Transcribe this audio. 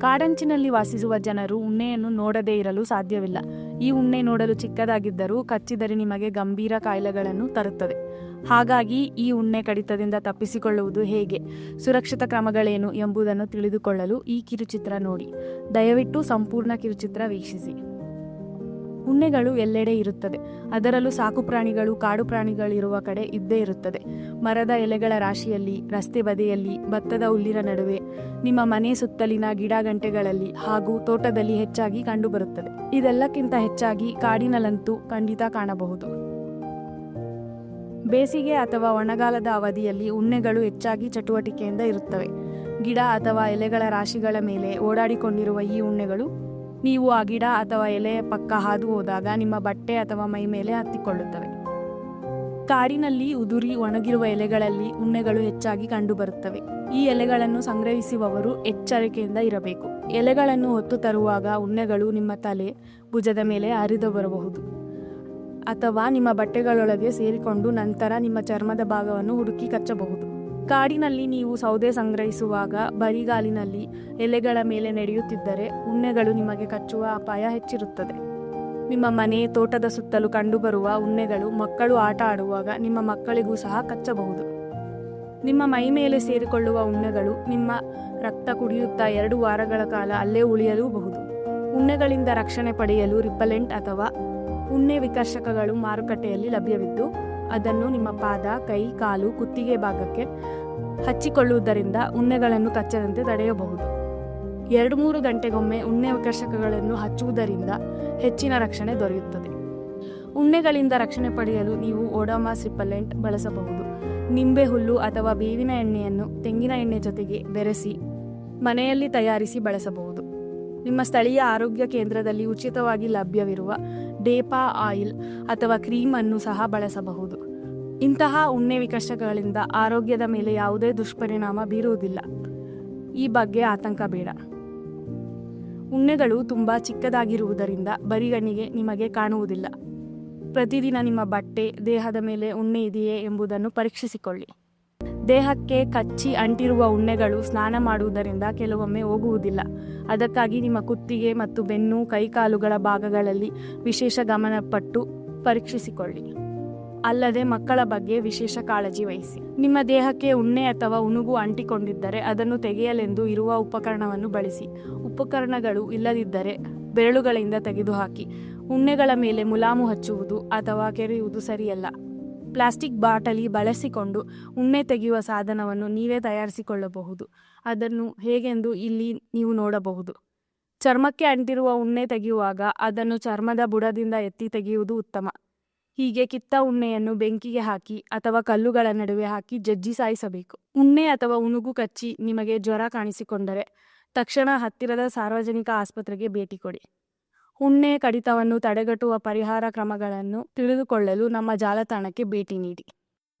ಕಾಡಂಚಿನಲ್ಲಿ ವಾಸಿಸುವ ಜನರು ಉಣ್ಣೆಯನ್ನು ನೋಡದೇ ಇರಲು ಸಾಧ್ಯವಿಲ್ಲ. ಈ ಉಣ್ಣೆ ನೋಡಲು ಚಿಕ್ಕದಾಗಿದ್ದರೂ ಕಚ್ಚಿದರೆ ನಿಮಗೆ ಗಂಭೀರ ಕಾಯಿಲೆಗಳನ್ನು ತರುತ್ತದೆ. ಹಾಗಾಗಿ ಈ ಉಣ್ಣೆ ಕಡಿತದಿಂದ ತಪ್ಪಿಸಿಕೊಳ್ಳುವುದು ಹೇಗೆ? ಸುರಕ್ಷಿತ ಕ್ರಮಗಳೇನು ಎಂಬುದನ್ನು ತಿಳಿದುಕೊಳ್ಳಲು ಈ ಕಿರುಚಿತ್ರ ನೋಡಿ. ದಯವಿಟ್ಟು ಸಂಪೂರ್ಣ ಕಿರುಚಿತ್ರ ವೀಕ್ಷಿಸಿ. ಉಣ್ಣೆಗಳು ಎಲ್ಲೆಡೆ ಇರುತ್ತದೆ. ಅದರಲ್ಲೂ ಸಾಕು ಪ್ರಾಣಿಗಳು, ಕಾಡು ಪ್ರಾಣಿಗಳಿರುವ ಕಡೆ ಇದ್ದೇ ಇರುತ್ತದೆ. ಮರದ ಎಲೆಗಳ ರಾಶಿಯಲ್ಲಿ, ರಸ್ತೆ ಬದಿಯಲ್ಲಿ, ಭತ್ತದ ಹುಲ್ಲಿನ ನಡುವೆ, ನಿಮ್ಮ ಮನೆ ಸುತ್ತಲಿನ ಗಿಡ ಗಂಟೆಗಳಲ್ಲಿ ಹಾಗೂ ತೋಟದಲ್ಲಿ ಹೆಚ್ಚಾಗಿ ಕಂಡುಬರುತ್ತದೆ. ಇದೆಲ್ಲಕ್ಕಿಂತ ಹೆಚ್ಚಾಗಿ ಕಾಡಿನಲ್ಲಂತೂ ಖಂಡಿತ ಕಾಣಬಹುದು. ಬೇಸಿಗೆ ಅಥವಾ ಒಣಗಾಲದ ಅವಧಿಯಲ್ಲಿ ಉಣ್ಣೆಗಳು ಹೆಚ್ಚಾಗಿ ಚಟುವಟಿಕೆಯಿಂದ ಇರುತ್ತವೆ. ಗಿಡ ಅಥವಾ ಎಲೆಗಳ ರಾಶಿಗಳ ಮೇಲೆ ಓಡಾಡಿಕೊಂಡಿರುವ ಈ ಉಣ್ಣೆಗಳು ನೀವು ಆ ಗಿಡ ಅಥವಾ ಎಲೆ ಪಕ್ಕ ಹಾದು ಹೋದಾಗ ನಿಮ್ಮ ಬಟ್ಟೆ ಅಥವಾ ಮೈ ಮೇಲೆ ಹತ್ತಿಕೊಳ್ಳುತ್ತವೆ. ಕಾಡಿನಲ್ಲಿ ಉದುರಿ ಒಣಗಿರುವ ಎಲೆಗಳಲ್ಲಿ ಉಣ್ಣೆಗಳು ಹೆಚ್ಚಾಗಿ ಕಂಡುಬರುತ್ತವೆ. ಈ ಎಲೆಗಳನ್ನು ಸಂಗ್ರಹಿಸುವವರು ಎಚ್ಚರಿಕೆಯಿಂದ ಇರಬೇಕು. ಎಲೆಗಳನ್ನು ಹೊತ್ತು ತರುವಾಗ ಉಣ್ಣೆಗಳು ನಿಮ್ಮ ತಲೆ, ಭುಜದ ಮೇಲೆ ಹರಿದು ಬರಬಹುದು. ಅಥವಾ ನಿಮ್ಮ ಬಟ್ಟೆಗಳೊಳಗೆ ಸೇರಿಕೊಂಡು ನಂತರ ನಿಮ್ಮ ಚರ್ಮದ ಭಾಗವನ್ನು ಹುಡುಕಿ ಕಚ್ಚಬಹುದು. ಕಾಡಿನಲ್ಲಿ ನೀವು ಸೌದೆ ಸಂಗ್ರಹಿಸುವಾಗ ಬರಿಗಾಲಿನಲ್ಲಿ ಎಲೆಗಳ ಮೇಲೆ ನಡೆಯುತ್ತಿದ್ದರೆ ಉಣ್ಣೆಗಳು ನಿಮಗೆ ಕಚ್ಚುವ ಅಪಾಯ ಹೆಚ್ಚಿರುತ್ತದೆ. ನಿಮ್ಮ ಮನೆ ತೋಟದ ಸುತ್ತಲೂ ಕಂಡುಬರುವ ಉಣ್ಣೆಗಳು ಮಕ್ಕಳು ಆಟ ಆಡುವಾಗ ನಿಮ್ಮ ಮಕ್ಕಳಿಗೂ ಸಹ ಕಚ್ಚಬಹುದು. ನಿಮ್ಮ ಮೈ ಮೇಲೆ ಸೇರಿಕೊಳ್ಳುವ ಉಣ್ಣೆಗಳು ನಿಮ್ಮ ರಕ್ತ ಕುಡಿಯುತ್ತಾ ಎರಡು ವಾರಗಳ ಕಾಲ ಅಲ್ಲೇ ಉಳಿಯಲೂಬಹುದು. ಉಣ್ಣೆಗಳಿಂದ ರಕ್ಷಣೆ ಪಡೆಯಲು ರಿಪಲೆಂಟ್ ಅಥವಾ ಉಣ್ಣೆ ವಿಕರ್ಷಕಗಳು ಮಾರುಕಟ್ಟೆಯಲ್ಲಿ ಲಭ್ಯವಿದ್ದು, ಅದನ್ನು ನಿಮ್ಮ ಪಾದ, ಕೈ, ಕಾಲು, ಕುತ್ತಿಗೆ ಭಾಗಕ್ಕೆ ಹಚ್ಚಿಕೊಳ್ಳುವುದರಿಂದ ಉಣ್ಣೆಗಳನ್ನು ಕಚ್ಚದಂತೆ ತಡೆಯಬಹುದು. ಎರಡು ಮೂರು ಗಂಟೆಗೊಮ್ಮೆ ಉಣ್ಣೆ ಕರ್ಷಕಗಳನ್ನು ಹಚ್ಚುವುದರಿಂದ ಹೆಚ್ಚಿನ ರಕ್ಷಣೆ ದೊರೆಯುತ್ತದೆ. ಉಣ್ಣೆಗಳಿಂದ ರಕ್ಷಣೆ ಪಡೆಯಲು ನೀವು ಓಡೋಮಾಸ್ ರಿಪಲೆಂಟ್ ಬಳಸಬಹುದು. ನಿಂಬೆ ಹುಲ್ಲು ಅಥವಾ ಬೇವಿನ ಎಣ್ಣೆಯನ್ನು ತೆಂಗಿನ ಎಣ್ಣೆ ಜೊತೆಗೆ ಬೆರೆಸಿ ಮನೆಯಲ್ಲಿ ತಯಾರಿಸಿ ಬಳಸಬಹುದು. ನಿಮ್ಮ ಸ್ಥಳೀಯ ಆರೋಗ್ಯ ಕೇಂದ್ರದಲ್ಲಿ ಉಚಿತವಾಗಿ ಲಭ್ಯವಿರುವ ಡೇಪಾ ಆಯಿಲ್ ಅಥವಾ ಕ್ರೀಮನ್ನು ಸಹ ಬಳಸಬಹುದು. ಇಂತಹ ಉಣ್ಣೆ ವಿಕರ್ಷಕಗಳಿಂದ ಆರೋಗ್ಯದ ಮೇಲೆ ಯಾವುದೇ ದುಷ್ಪರಿಣಾಮ ಬೀರುವುದಿಲ್ಲ. ಈ ಬಗ್ಗೆ ಆತಂಕ ಬೇಡ. ಉಣ್ಣೆಗಳು ತುಂಬ ಚಿಕ್ಕದಾಗಿರುವುದರಿಂದ ಬರಿಗಣ್ಣಿಗೆ ನಿಮಗೆ ಕಾಣುವುದಿಲ್ಲ. ಪ್ರತಿದಿನ ನಿಮ್ಮ ಬಟ್ಟೆ, ದೇಹದ ಮೇಲೆ ಉಣ್ಣೆ ಇದೆಯೇ ಎಂಬುದನ್ನು ಪರೀಕ್ಷಿಸಿಕೊಳ್ಳಿ. ದೇಹಕ್ಕೆ ಕಚ್ಚಿ ಅಂಟಿರುವ ಉಣ್ಣೆಗಳು ಸ್ನಾನ ಮಾಡುವುದರಿಂದ ಕೆಲವೊಮ್ಮೆ ಹೋಗುವುದಿಲ್ಲ. ಅದಕ್ಕಾಗಿ ನಿಮ್ಮ ಕುತ್ತಿಗೆ ಮತ್ತು ಬೆನ್ನು, ಕೈಕಾಲುಗಳ ಭಾಗಗಳಲ್ಲಿ ವಿಶೇಷ ಗಮನಪಟ್ಟು ಪರೀಕ್ಷಿಸಿಕೊಳ್ಳಿ. ಅಲ್ಲದೆ ಮಕ್ಕಳ ಬಗ್ಗೆ ವಿಶೇಷ ಕಾಳಜಿ ವಹಿಸಿ. ನಿಮ್ಮ ದೇಹಕ್ಕೆ ಉಣ್ಣೆ ಅಥವಾ ಉಣುಗು ಅಂಟಿಕೊಂಡಿದ್ದರೆ ಅದನ್ನು ತೆಗೆಯಲೆಂದು ಇರುವ ಉಪಕರಣವನ್ನು ಬಳಸಿ. ಉಪಕರಣಗಳು ಇಲ್ಲದಿದ್ದರೆ ಬೆರಳುಗಳಿಂದ ತೆಗೆದುಹಾಕಿ. ಉಣ್ಣೆಗಳ ಮೇಲೆ ಮುಲಾಮು ಹಚ್ಚುವುದು ಅಥವಾ ಕೆರೆಯುವುದು ಸರಿಯಲ್ಲ. ಪ್ಲಾಸ್ಟಿಕ್ ಬಾಟಲಿ ಬಳಸಿಕೊಂಡು ಉಣ್ಣೆ ತೆಗೆಯುವ ಸಾಧನವನ್ನು ನೀವೇ ತಯಾರಿಸಿಕೊಳ್ಳಬಹುದು. ಅದನ್ನು ಹೇಗೆಂದು ಇಲ್ಲಿ ನೀವು ನೋಡಬಹುದು. ಚರ್ಮಕ್ಕೆ ಅಂಟಿರುವ ಉಣ್ಣೆ ತೆಗೆಯುವಾಗ ಅದನ್ನು ಚರ್ಮದ ಬುಡದಿಂದ ಎತ್ತಿ ತೆಗೆಯುವುದು ಉತ್ತಮ. ಹೀಗೆ ಕಿತ್ತ ಉಣ್ಣೆಯನ್ನು ಬೆಂಕಿಗೆ ಹಾಕಿ ಅಥವಾ ಕಲ್ಲುಗಳ ನಡುವೆ ಹಾಕಿ ಜಜ್ಜಿ ಸಾಯಿಸಬೇಕು. ಉಣ್ಣೆ ಅಥವಾ ಉಣುಗು ಕಚ್ಚಿ ನಿಮಗೆ ಜ್ವರ ಕಾಣಿಸಿಕೊಂಡರೆ ತಕ್ಷಣ ಹತ್ತಿರದ ಸಾರ್ವಜನಿಕ ಆಸ್ಪತ್ರೆಗೆ ಭೇಟಿ ಕೊಡಿ. ಉಣ್ಣೆ ಕಡಿತವನ್ನು ತಡೆಗಟ್ಟುವ ಪರಿಹಾರ ಕ್ರಮಗಳನ್ನು ತಿಳಿದುಕೊಳ್ಳಲು ನಮ್ಮ ಜಾಲತಾಣಕ್ಕೆ ಭೇಟಿ ನೀಡಿ.